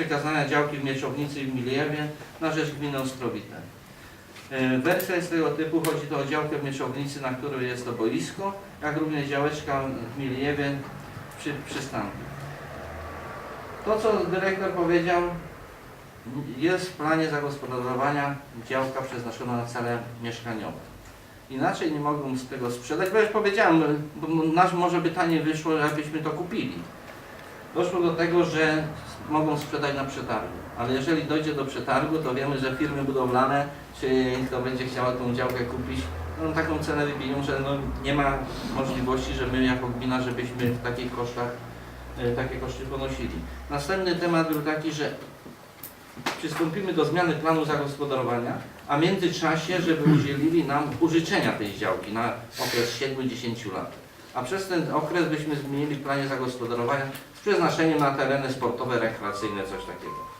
przekazania działki w Mieczownicy i w Miliewie na rzecz gminy Ostrowite. E, Wersja jest tego typu, chodzi to o działkę w Mieczownicy, na której jest to boisko, jak również działeczka w Miliewie przy przystanku. To, co dyrektor powiedział, jest w planie zagospodarowania działka przeznaczona na cele mieszkaniowe. Inaczej nie mogą z tego sprzedać, bo już powiedziałem, bo nasz może by taniej wyszło, żebyśmy to kupili. Doszło do tego, że mogą sprzedać na przetargu, ale jeżeli dojdzie do przetargu, to wiemy, że firmy budowlane, czy kto będzie chciała tą działkę kupić, no, taką cenę wybiją, że no, nie ma możliwości, że my jako gmina, żebyśmy w takich kosztach, e, takie koszty ponosili. Następny temat był taki, że przystąpimy do zmiany planu zagospodarowania, a w międzyczasie, żeby udzielili nam użyczenia tej działki na okres 7-10 lat. A przez ten okres byśmy zmienili w planie zagospodarowania z przeznaczeniem na tereny sportowe, rekreacyjne, coś takiego.